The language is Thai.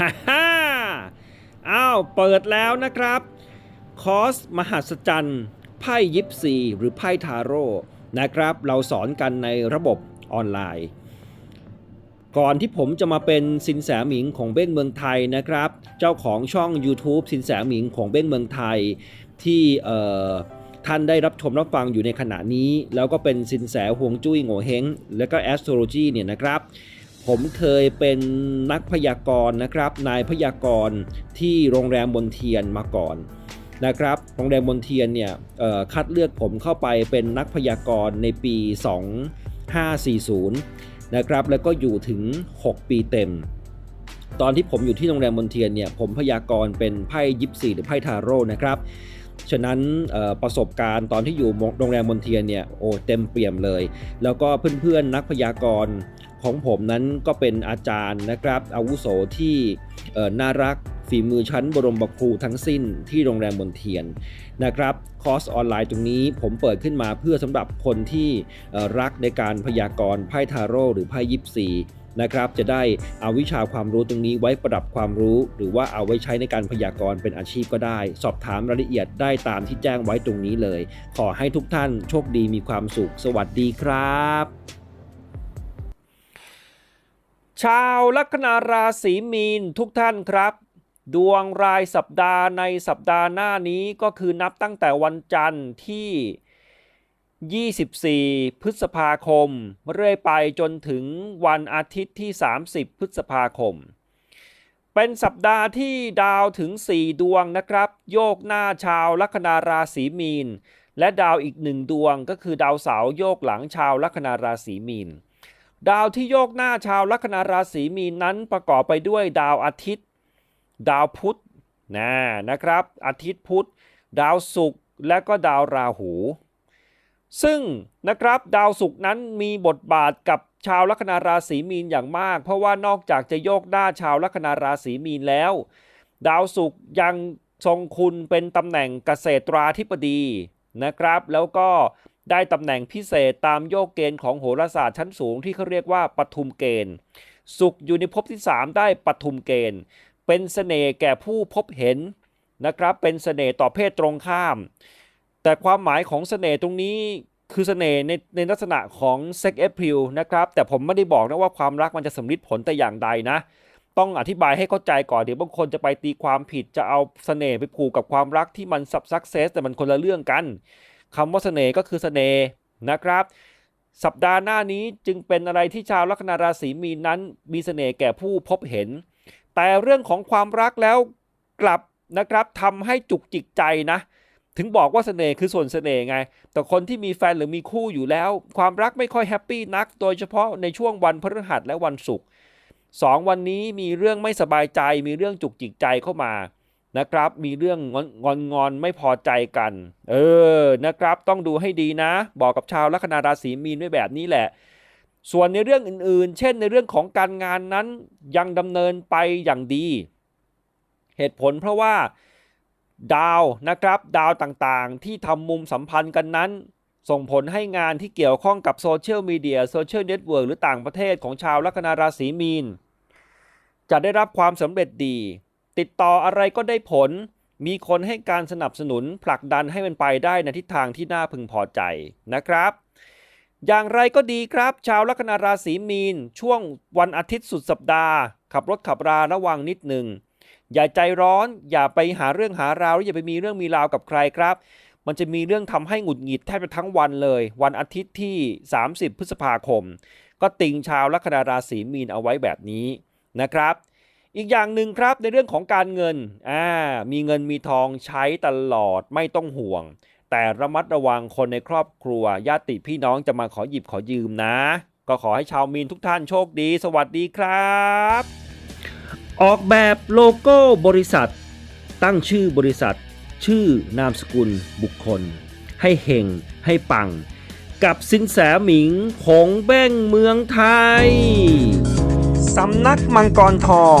ฮ่าฮ่าอ้าวเปิดแล้วนะครับ คอร์สมหัศจรรย์ไพ่ยิปซีหรือไพ่ทาโร่นะครับ เราสอนกันในระบบออนไลน์ ก่อนที่ผมจะมาเป็นสินแสหมิงของเบ้งเมืองไทยนะครับ เจ้าของช่อง YouTube สินแสหมิงของเบ้งเมืองไทย ที่เอ่อท่านได้รับชมรับฟังอยู่ในขณะนี้ แล้วก็เป็นสินแสห่วงจุ้ยโง่เฮงและก็ astrology เนี่ยนะครับ ผมเคยเป็นนักพยากรณ์นะครับ นายพยากรณ์ที่โรงแรมบนเทียนมาก่อนนะครับ โรงแรมบนเทียนเนี่ยคัดเลือกผมเข้าไปเป็นนักพยากรณ์ในปี 2540 นะครับ แล้วก็อยู่ถึง 6 ปีเต็ม ตอนที่ผมอยู่ที่โรงแรมบนเทียนเนี่ยผมพยากรณ์เป็นไพ่ยิปซีหรือไพ่ทาโร่นะครับ ฉะนั้นประสบการณ์ตอนที่อยู่โรงแรมบนเทียนเนี่ยโอ้เต็มเปี่ยมเลย แล้วก็เพื่อนๆนักพยากรณ์ ของผมนั้นก็เป็นอาจารย์นะครับอาวุโสที่น่ารักฝีมือชั้นบรมบครูทั้งสิ้นที่โรงแรมบนเทียนนะครับคอร์สออนไลน์ตรงนี้ผมเปิดขึ้นมาเพื่อสำหรับคนที่รักในการพยากรณ์ไพ่ทาโร่หรือไพ่ยิปซีนะครับจะได้เอาวิชาความรู้ตรงนี้ไว้ประดับความรู้ หรือว่าเอาไว้ใช้ในการพยากรณ์เป็นอาชีพก็ได้ สอบถามรายละเอียดได้ตามที่แจ้งไว้ตรงนี้เลย ขอให้ทุกท่านโชคดีมีความสุข สวัสดีครับ ชาวลัคนาราศีมีนทุกท่านครับ ดวงรายสัปดาห์ในสัปดาห์หน้านี้ก็คือนับตั้งแต่วันจันทร์ที่ 24 พฤษภาคม เรื่อยไปจนถึงวันอาทิตย์ที่ 30 พฤษภาคม เป็นสัปดาห์ที่ดาวถึง 4 ดวงนะครับ โยกหน้าชาวลัคนาราศีมีน และดาวอีกหนึ่งดวงก็คือดาวเสาร์โยกหลังชาวลัคนาราศีมีน ดาวที่โยกหน้าชาวลัคนาราศีมีนนั้นประกอบไปด้วยดาวอาทิตย์ ดาวพุธนะนะครับ อาทิตย์พุธ ดาวศุกร์และก็ดาวราหู ซึ่งนะครับดาวศุกร์นั้นมีบทบาทกับชาวลัคนาราศีมีนอย่างมาก เพราะว่านอกจากจะโยกหน้าชาวลัคนาราศีมีนแล้ว ดาวศุกร์ยังทรงคุณเป็นตำแหน่งเกษตราธิบดีนะครับ แล้วก็ ได้ตำแหน่งพิเศษตามโยกเกณฑ์ของโหราศาสตร์ชั้นสูงที่เขาเรียกว่าปทุมเกณฑ์ศุกร์อยู่ในภพที่ 3 ได้ปทุมเกณฑ์ เป็นเสน่ห์แก่ผู้พบเห็นนะครับ เป็นเสน่ห์ต่อเพศตรงข้าม แต่ความหมายของเสน่ห์ตรงนี้คือเสน่ห์ในในลักษณะของเซ็กเอพริลนะครับ แต่ผมไม่ได้บอกนะว่าความรักมันจะสำลิดผลแต่อย่างใดนะ ต้องอธิบายให้เข้าใจก่อนเดี๋ยวบางคนจะไปตีความผิดจะเอาเสน่ห์ไปผูกกับความรักที่มันสับซักเซสแต่มันคนละเรื่องกัน คำว่าเสน่ห์ก็คือเสน่ห์นะครับ สัปดาห์หน้านี้จึงเป็นอะไรที่ชาวลัคนาราศีมีนนั้นมีเสน่ห์แก่ผู้พบเห็น แต่เรื่องของความรักแล้วกลับนะครับทำให้จุกจิกใจนะ ถึงบอกว่าเสน่ห์คือส่วนเสน่ห์ไง แต่คนที่มีแฟนหรือมีคู่อยู่แล้ว ความรักไม่ค่อยแฮปปี้นัก โดยเฉพาะในช่วงวันพฤหัสและวันศุกร์สองวันนี้มีเรื่องไม่สบายใจมีเรื่องจุกจิกใจเข้ามา นะครับ มีเรื่องงอนงอนงอนไม่พอใจกัน เออนะครับ ต้องดูให้ดีนะ บอกกับชาวลัคนาราศีมีนไว้แบบนี้แหละ ส่วนในเรื่องอื่นๆ เช่นในเรื่องของการงานนั้นยังดำเนินไปอย่างดี เหตุผลเพราะว่าดาวนะครับดาวต่างๆ ที่ทำมุมสัมพันธ์กันนั้น ส่งผลให้งานที่เกี่ยวข้องกับโซเชียลมีเดียโซเชียลเน็ตเวิร์กหรือต่างประเทศของชาวลัคนาราศีมีน จะได้รับความสำเร็จดี ติดต่ออะไรก็ได้ผล มีคนให้การสนับสนุนผลักดันให้มันไปได้ในทิศทางที่น่าพึงพอใจนะครับ อย่างไรก็ดีครับ ชาวลัคนาราศีมีน ช่วงวันอาทิตย์สุดสัปดาห์ ขับรถขับราระวังนิดหนึ่งอย่าใจร้อน อย่าไปหาเรื่องหาราวหรืออย่าไปมีเรื่องมีราวกับใครครับ มันจะมีเรื่องทำให้หงุดหงิดแทบจะทั้งวันเลย วันอาทิตย์ที่ 30 พฤษภาคม ก็ติงชาวลัคนาราศีมีนเอาไว้แบบนี้นะครับ อีกอย่างหนึ่งครับในเรื่องของการเงินอ่ามีเงินมีทองใช้ตลอดไม่ต้องห่วง แต่ระมัดระวังคนในครอบครัว ญาติพี่น้องจะมาขอหยิบขอยืมนะ ก็ขอให้ชาวมีนทุกท่านโชคดี สวัสดีครับ ออกแบบโลโก้บริษัท ตั้งชื่อบริษัท ชื่อนามสกุลบุคคล ให้เฮงให้ปัง กับสินแสหมิงของแบ้งเมืองไทยสำนักมังกรทอง